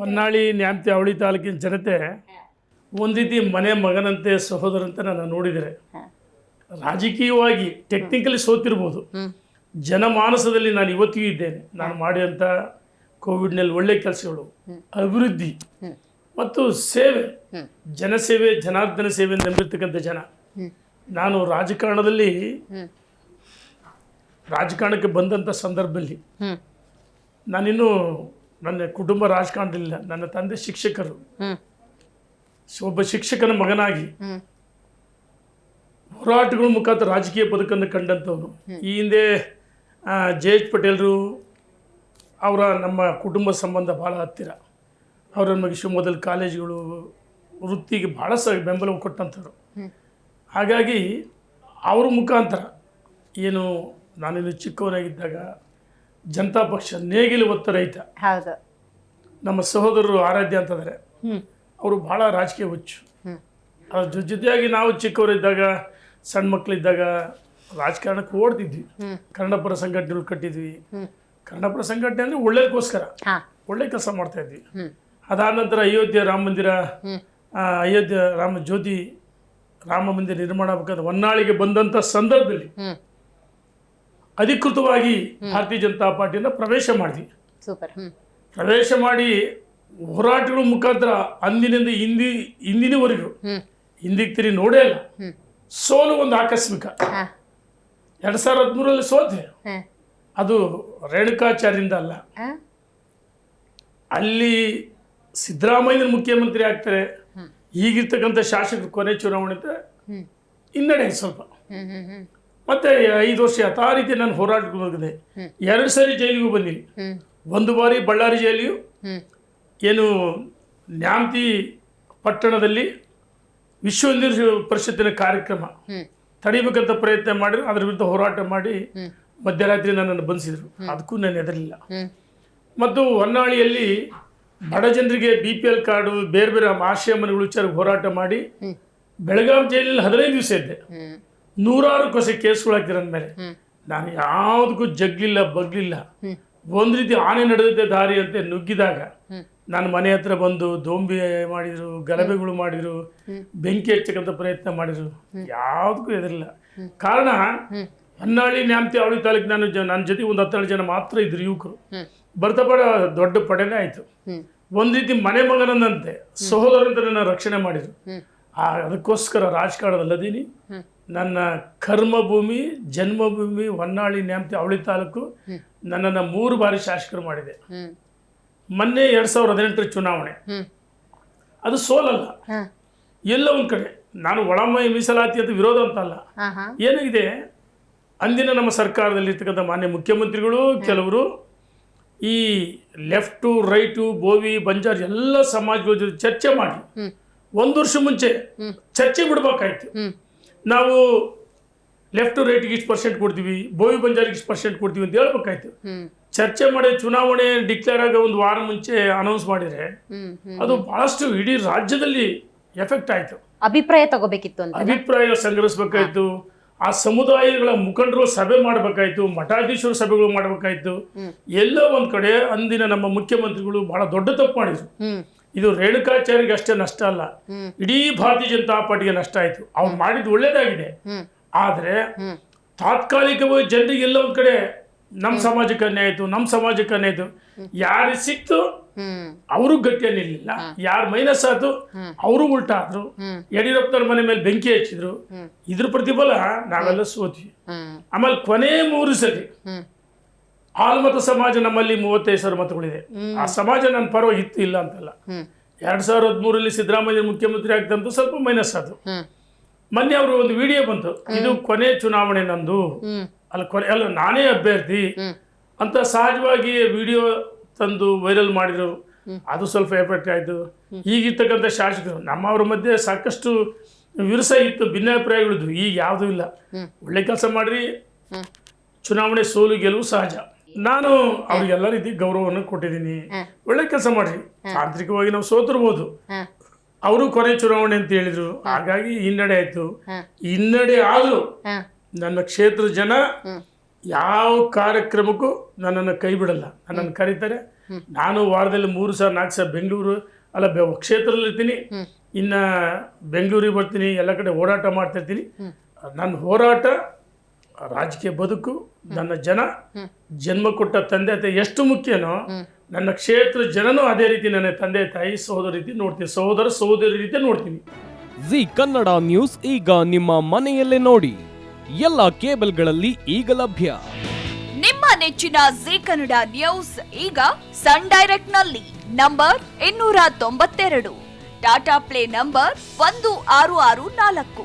ಹೊನ್ನಾಳಿ ನ್ಯಾಮತಿ ಅವಳಿ ತಾಲೂಕಿನ ಜನತೆ ಒಂದು ರೀತಿ ಮನೆ ಮಗನಂತೆ ಸಹೋದರಂತೆ ನಾನು ನೋಡಿದರೆ ರಾಜಕೀಯವಾಗಿ ಟೆಕ್ನಿಕಲಿ ಸೋತಿರ್ಬೋದು. ಜನಮಾನಸದಲ್ಲಿ ನಾನು ಇವತ್ತಿಗೂ ಇದ್ದೇನೆ. ನಾನು ಮಾಡಿದಂಥ ಕೋವಿಡ್ನಲ್ಲಿ ಒಳ್ಳೆ ಕೆಲಸಗಳು ಅಭಿವೃದ್ಧಿ ಮತ್ತು ಸೇವೆ. ಜನಸೇವೆ ಜನಾರ್ದನ ಸೇವೆ ನಂಬಿರ್ತಕ್ಕಂಥ ಜನ. ನಾನು ರಾಜಕಾರಣದಲ್ಲಿ ರಾಜಕಾರಣಕ್ಕೆ ಬಂದಂಥ ಸಂದರ್ಭದಲ್ಲಿ ನಾನಿನ್ನೂ ನನ್ನ ಕುಟುಂಬ ರಾಜಕಾರಣದಲ್ಲಿಲ್ಲ. ನನ್ನ ತಂದೆ ಶಿಕ್ಷಕರು. ಒಬ್ಬ ಶಿಕ್ಷಕನ ಮಗನಾಗಿ ಹೋರಾಟಗಳ ಮುಖಾಂತರ ರಾಜಕೀಯ ಬದುಕನ್ನು ಕಂಡಂಥವ್ರು. ಈ ಹಿಂದೆ ಜೆ ಎಚ್ ಪಟೇಲ್ರು ಅವರ ನಮ್ಮ ಕುಟುಂಬ ಸಂಬಂಧ ಭಾಳ ಹತ್ತಿರ. ಅವರ ನಮಗೆ ಶಿವಮೊಗ್ಗದಲ್ಲಿ ಕಾಲೇಜುಗಳು ವೃತ್ತಿಗೆ ಭಾಳ ಸ ಬೆಂಬಲ ಕೊಟ್ಟಂಥವ್ರು. ಹಾಗಾಗಿ ಅವ್ರ ಮುಖಾಂತರ ಏನು ನಾನಿನ್ನು ಚಿಕ್ಕವನಾಗಿದ್ದಾಗ ಜನತಾ ಪಕ್ಷ ನೇಗಿಲು ಒತ್ತ ರೈತ. ಹೌದು. ನಮ್ಮ ಸಹೋದರರು ಆರಾಧ್ಯ ಅಂತಂದರೆ ಅವರು ಬಹಳ ರಾಜಕೀಯ ಹುಚ್ಚು. ಅದ್ರ ಜೊತೆಯಾಗಿ ನಾವು ಚಿಕ್ಕವರಿದ್ದಾಗ ಸಣ್ಣ ಮಕ್ಕಳಿದ್ದಾಗ ರಾಜಕಾರಣಕ್ಕೆ ಓಡ್ತಿದ್ವಿ. ಕನ್ನಡಪರ ಸಂಘಟನೆ ಪರ ಸಂಘಟನೆಗಳು ಕಟ್ಟಿದ್ವಿ. ಕನ್ನಡಪರ ಕನ್ನಡ ಪರ ಸಂಘಟನೆ ಅಂದ್ರೆ ಒಳ್ಳೇದಕ್ಕೋಸ್ಕರ. ಒಳ್ಳೆ ಕೆಲಸ ಮಾಡ್ತಾ ಇದ್ವಿ. ಅದಾದ ನಂತರ ಅಯೋಧ್ಯೆ ರಾಮ ಮಂದಿರ ಅಯೋಧ್ಯೆ ರಾಮ ಜ್ಯೋತಿ ರಾಮ ಮಂದಿರ ನಿರ್ಮಾಣ ಆಗಬೇಕಾದ ಹೊನ್ನಾಳಿಗೆ ಬಂದಂಥ ಸಂದರ್ಭದಲ್ಲಿ ಅಧಿಕೃತವಾಗಿ ಭಾರತೀಯ ಜನತಾ ಪಾರ್ಟಿಯನ್ನು ಪ್ರವೇಶ ಮಾಡಿದ್ವಿ. ಸೂಪರ್. ಪ್ರವೇಶ ಮಾಡಿ ಹೋರಾಟಗಳ ಮುಖಾಂತರ ಅಂದಿನಿಂದ ಹಿಂದಿ ಇಂದಿನವರೆಗೂ ಹಿಂದಿಗೆ ತಿರುಗಿ ನೋಡೇ ಇಲ್ಲ. ಸೋಲು ಒಂದು ಆಕಸ್ಮಿಕ. ಎರಡ್ ಸಾವಿರ ಸಾವಿರದ ಹದಿಮೂರಲ್ಲಿ ಸೋತೆ. ಅದು ರೇಣುಕಾಚಾರ್ಯಿಂದ ಅಲ್ಲ. ಅಲ್ಲಿ ಸಿದ್ದರಾಮಯ್ಯನ ಮುಖ್ಯಮಂತ್ರಿ ಆಗ್ತಾರೆ. ಈಗಿರ್ತಕ್ಕಂಥ ಶಾಸಕರು ಕೊನೆ ಚುನಾವಣೆ ಹಿನ್ನಡೆ ಸ್ವಲ್ಪ. ಮತ್ತೆ ಐದು ವರ್ಷ ಯಥಾ ರೀತಿ ನಾನು ಹೋರಾಟಕ್ಕೆ ಹೋಗಿದೆ ಎರಡು ಸಾರಿ ಜೈಲಿಗೂ ಬಂದೀನಿ. ಒಂದು ಬಾರಿ ಬಳ್ಳಾರಿ ಜೈಲಿಯು. ಏನು ನ್ಯಾಮತಿ ಪಟ್ಟಣದಲ್ಲಿ ವಿಶ್ವ ಹಿಂದೂ ಪರಿಷತ್ತಿನ ಕಾರ್ಯಕ್ರಮ. ತಡಿಬೇಕಂತ ಪ್ರಯತ್ನ ಮಾಡಿದ್ರು ಅದ್ರ ವಿರುದ್ಧ ಹೋರಾಟ ಮಾಡಿ ಮಧ್ಯರಾತ್ರಿ ನನ್ನನ್ನು ಬಂಧಿಸಿದ್ರು. ಅದಕ್ಕೂ ನಾನು ಹೆದರಲಿಲ್ಲ. ಮತ್ತು ಹೊನ್ನಾಳಿಯಲ್ಲಿ ಬಡ ಜನರಿಗೆ ಬಿ ಪಿ ಎಲ್ ಕಾರ್ಡು ಬೇರೆ ಬೇರೆ ಆಶಯ ಮನೆಗಳ ವಿಚಾರ ಹೋರಾಟ ಮಾಡಿ ಬೆಳಗಾವಿ ಜೈಲಿನಲ್ಲಿ ಹದಿನೈದು ದಿವಸ ಇದ್ದೆ. ನೂರಾರು ಕೊಸೆ ಕೇಸ್ಗಳು ಹಾಕಿರೋ ಮೇಲೆ ನಾನು ಯಾವುದಕ್ಕೂ ಜಗ್ಲಿಲ್ಲ ಬಗ್ಲಿಲ್ಲ ಒಂದ್ ರೀತಿ ಆನೆ ನಡೆದಿದ್ದೆ ದಾರಿ ಅಂತ ನುಗ್ಗಿದಾಗ ನಾನು ನನ್ನ ಮನೆ ಹತ್ರ ಬಂದು ದೋಂಬಿ ಮಾಡಿದ್ರು ಗಲಭೆಗಳು ಮಾಡಿದ್ರು ಬೆಂಕಿ ಹಚ್ಚಕ್ಕಂಥ ಪ್ರಯತ್ನ ಮಾಡಿದ್ರು. ಯಾವುದಕ್ಕೂ ಎದುರಿಲ್ಲ ಕಾರಣ ಹೊನ್ನಾಳಿ ನ್ಯಾಮತಿ ಅವಳಿ ತಾಲೂಕು ನಾನು ನನ್ನ ಜೊತೆ ಒಂದು ಹತ್ತೆರಡು ಜನ ಮಾತ್ರ ಇದ್ರು ಯುವಕರು. ಬರ್ತಾ ಬಡ ದೊಡ್ಡ ಪಡೆನೇ ಆಯಿತು. ಒಂದ್ ರೀತಿ ಮನೆ ಮಗನಂದಂತೆ ಸಹೋದರಂತೆ ನನ್ನ ರಕ್ಷಣೆ ಮಾಡಿದ್ರು. ಅದಕ್ಕೋಸ್ಕರ ರಾಜಕಾರಣದಲ್ಲದೀನಿ. ನನ್ನ ಕರ್ಮಭೂಮಿ ಜನ್ಮಭೂಮಿ ಹೊನ್ನಾಳಿ ನ್ಯಾಮತಿ ಅವಳಿ ತಾಲೂಕು ನನ್ನನ್ನು ಮೂರು ಬಾರಿ ಶಾಸಕರು ಮಾಡಿದೆ. ಮೊನ್ನೆ ಎರಡು ಸಾವಿರದ ಹದಿನೆಂಟರ ಚುನಾವಣೆ. ಅದು ಸೋಲಲ್ಲ. ಎಲ್ಲ ಒಂದು ಕಡೆ. ನಾನು ಒಳಮಯ ಮೀಸಲಾತಿ ಅಂತ ವಿರೋಧ ಅಂತಲ್ಲ. ಅಲ್ಲ ಹಾ. ಏನಾಗಿದೆ? ಅಂದಿನ ನಮ್ಮ ಸರ್ಕಾರದಲ್ಲಿ ಇರ್ತಕ್ಕಂಥ ಮಾನ್ಯ ಮುಖ್ಯಮಂತ್ರಿಗಳು ಕೆಲವರು ಈ ಲೆಫ್ಟು ರೈಟು ಬೋವಿ ಬಂಜಾರ್ ಎಲ್ಲ ಸಮಾಜಗಳ ಜೊತೆ ಚರ್ಚೆ ಮಾಡಿ. ಒಂದು ವರ್ಷ ಮುಂಚೆ ಚರ್ಚೆ ಬಿಡ್ಬೇಕಾಯ್ತು. ನಾವು ಲೆಫ್ಟ್ ರೈಟ್ಗೆ ಇಷ್ಟು ಪರ್ಸೆಂಟ್ ಕೊಡ್ತೀವಿ ಬೋವಿ ಬಂಜಾರಿಗೆ ಇಷ್ಟು ಪರ್ಸೆಂಟ್ ಕೊಡ್ತೀವಿ ಅಂತ ಹೇಳ್ಬೇಕಾಯ್ತು. ಚರ್ಚೆ ಮಾಡಿ ಚುನಾವಣೆ ಡಿಕ್ಲೇರ್ ಆಗ ಒಂದು ವಾರ ಮುಂಚೆ ಅನೌನ್ಸ್ ಮಾಡಿದರೆ ಅದು ಬಹಳಷ್ಟು ಇಡೀ ರಾಜ್ಯದಲ್ಲಿ ಎಫೆಕ್ಟ್ ಆಯಿತು. ಅಭಿಪ್ರಾಯ ತಗೋಬೇಕಿತ್ತು ಅಂತ. ಅಭಿಪ್ರಾಯ ಸಂಗ್ರಹಿಸಬೇಕಾಯ್ತು. ಆ ಸಮುದಾಯಗಳ ಮುಖಂಡರು ಸಭೆ ಮಾಡಬೇಕಾಯ್ತು ಮಠಾಧೀಶರು ಸಭೆಗಳು ಮಾಡಬೇಕಾಯ್ತು. ಎಲ್ಲೋ ಒಂದ್ ಕಡೆ ಅಂದಿನ ನಮ್ಮ ಮುಖ್ಯಮಂತ್ರಿಗಳು ಬಹಳ ದೊಡ್ಡ ತಪ್ಪು ಮಾಡಿದ್ರು. ಇದು ರೇಣುಕಾಚಾರ್ಯಗೆ ಅಷ್ಟೇ ನಷ್ಟ ಅಲ್ಲ. ಇಡೀ ಭಾರತೀಯ ಜನತಾ ಪಾರ್ಟಿಗೆ ನಷ್ಟ ಆಯ್ತು. ಅವ್ರು ಮಾಡಿದ್ದು ಒಳ್ಳೇದಾಗಿದೆ. ಆದ್ರೆ ತಾತ್ಕಾಲಿಕವಾಗಿ ಜನರಿಗೆ ಎಲ್ಲ ಒಂದ್ ಕಡೆ ನಮ್ಮ ಸಮಾಜಕ್ಕೆ ಅನ್ಯಾಯ ಆಯ್ತು ನಮ್ಮ ಸಮಾಜಕ್ಕೆ ಅನ್ಯಾಯ ಆಯಿತು ಯಾರಿಗೆ ಸಿಕ್ತು? ಅವರು ಗಟ್ಟಿಯ ನಿಲ್ಲಿಲ್ಲ ಯಾರು ಮೈನಸ್ ಆಯ್ತು? ಅವರು ಉಲ್ಟಾ ಆದ್ರು. ಯಡಿಯೂರಪ್ಪನವ್ರ ಮನೆ ಮೇಲೆ ಬೆಂಕಿ ಹಚ್ಚಿದ್ರು. ಇದ್ರ ಪ್ರತಿಫಲ ನಾವೆಲ್ಲ ಸೋತ್ವಿ. ಆಮೇಲೆ ಕೊನೆ ಮೂರು ಸರಿ ಆಲ್ಮತ ಸಮಾಜ ನಮ್ಮಲ್ಲಿ ಮೂವತ್ತೈದು ಸಾವಿರ ಮತಗಳಿದೆ. ಆ ಸಮಾಜ ನನ್ನ ಪರವಾಗಿ ಇತ್ತು ಇಲ್ಲ ಅಂತಲ್ಲ. ಎರಡ್ ಸಾವಿರದ ಹದಿಮೂರರಲ್ಲಿ ಸಿದ್ದರಾಮಯ್ಯ ಮುಖ್ಯಮಂತ್ರಿ ಆಗ್ತಂತೂ ಸ್ವಲ್ಪ ಮೈನಸ್ ಆದ್ರು. ಹ್ಮ್. ಮೊನ್ನೆ ಅವರು ಒಂದು ವಿಡಿಯೋ ಬಂತು. ಇದು ಕೊನೆ ಚುನಾವಣೆ ನಂದು. ಅಲ್ಲಿ ಕೊನೆ ಅಲ್ಲ ನಾನೇ ಅಭ್ಯರ್ಥಿ. ಅಂತ ಸಹಜವಾಗಿ ವಿಡಿಯೋ ತಂದು ವೈರಲ್ ಮಾಡಿದ್ರು. ಅದು ಸ್ವಲ್ಪ ಎಫೆಕ್ಟ್ ಆಯಿತು. ಈಗಿರ್ತಕ್ಕಂಥ ಶಾಸಕರು ನಮ್ಮವ್ರ ಮಧ್ಯೆ ಸಾಕಷ್ಟು ವಿರಸ ಇತ್ತು ಭಿನ್ನಾಭಿಪ್ರಾಯಗಳಿದ್ವು ಈಗ ಯಾವುದೂ ಇಲ್ಲ. ಒಳ್ಳೆ ಕೆಲಸ ಮಾಡಿರಿ. ಚುನಾವಣೆ ಸೋಲು ಗೆಲುವು ಸಹಜ. ನಾನು ಅವ್ರಿಗೆಲ್ಲ ರೀತಿ ಗೌರವವನ್ನು ಕೊಟ್ಟಿದ್ದೀನಿ. ಒಳ್ಳೆ ಕೆಲಸ ಮಾಡ್ರಿ. ತಾಂತ್ರಿಕವಾಗಿ ನಾವು ಸೋತಿರ್ಬೋದು ಅವರು ಕೊನೆ ಚುನಾವಣೆ ಅಂತ ಹೇಳಿದ್ರು. ಹಾಗಾಗಿ ಹಿನ್ನಡೆ ಆಯ್ತು. ಹಿನ್ನಡೆ ಆದರೂ ನನ್ನ ಕ್ಷೇತ್ರದ ಜನ ಯಾವ ಕಾರ್ಯಕ್ರಮಕ್ಕೂ ನನ್ನನ್ನು ಕೈ ಬಿಡಲ್ಲ. ನನ್ನನ್ನು ಕರೀತಾರೆ. ನಾನು ವಾರದಲ್ಲಿ ಮೂರು ಸಾವಿರ ನಾಲ್ಕು ಸಾವಿರ ಬೆಂಗಳೂರು ಅಲ್ಲ ಬೆ ಕ್ಷೇತ್ರದಲ್ಲಿ ಇರ್ತೀನಿ. ಇನ್ನು ಬೆಂಗಳೂರಿಗೆ ಬರ್ತೀನಿ. ಎಲ್ಲ ಕಡೆ ಓಡಾಟ ಮಾಡ್ತಿರ್ತೀನಿ. ನನ್ನ ಹೋರಾಟ ರಾಜಕೀಯ ಬದುಕು ನನ್ನ ಜನ ಜನ್ಮ ಕೊಟ್ಟ ತಂದೆ ತಾಯಿ ಎಷ್ಟು ಮುಖ್ಯನೋ ನನ್ನ ಕ್ಷೇತ್ರ ಜನನೂ ಅದೇ ರೀತಿ ನನ್ನ ತಂದೆ ತಾಯಿ ಸಹೋದರ ರೀತಿ ನೋಡ್ತೀನಿ. ಸಹೋದರ ಸಹೋದರಿ ರೀತಿ ನೋಡ್ತೀನಿ. ಜಿ ಕನ್ನಡ ನ್ಯೂಸ್ ಈಗ ನಿಮ್ಮ ಮನೆಯಲ್ಲೇ ನೋಡಿ. ಎಲ್ಲ ಕೇಬಲ್ಗಳಲ್ಲಿ ಈಗ ಲಭ್ಯ. ನಿಮ್ಮ ನೆಚ್ಚಿನ ಜಿ ಕನ್ನಡ ನ್ಯೂಸ್ ಈಗ ಸನ್ ಡೈರೆಕ್ಟ್ನಲ್ಲಿ ನಂಬರ್ ಇನ್ನೂರ ತೊಂಬತ್ತೆರಡು. ಟಾಟಾ ಪ್ಲೇ ನಂಬರ್ ಒಂದು ಆರು ಆರು ನಾಲ್ಕು.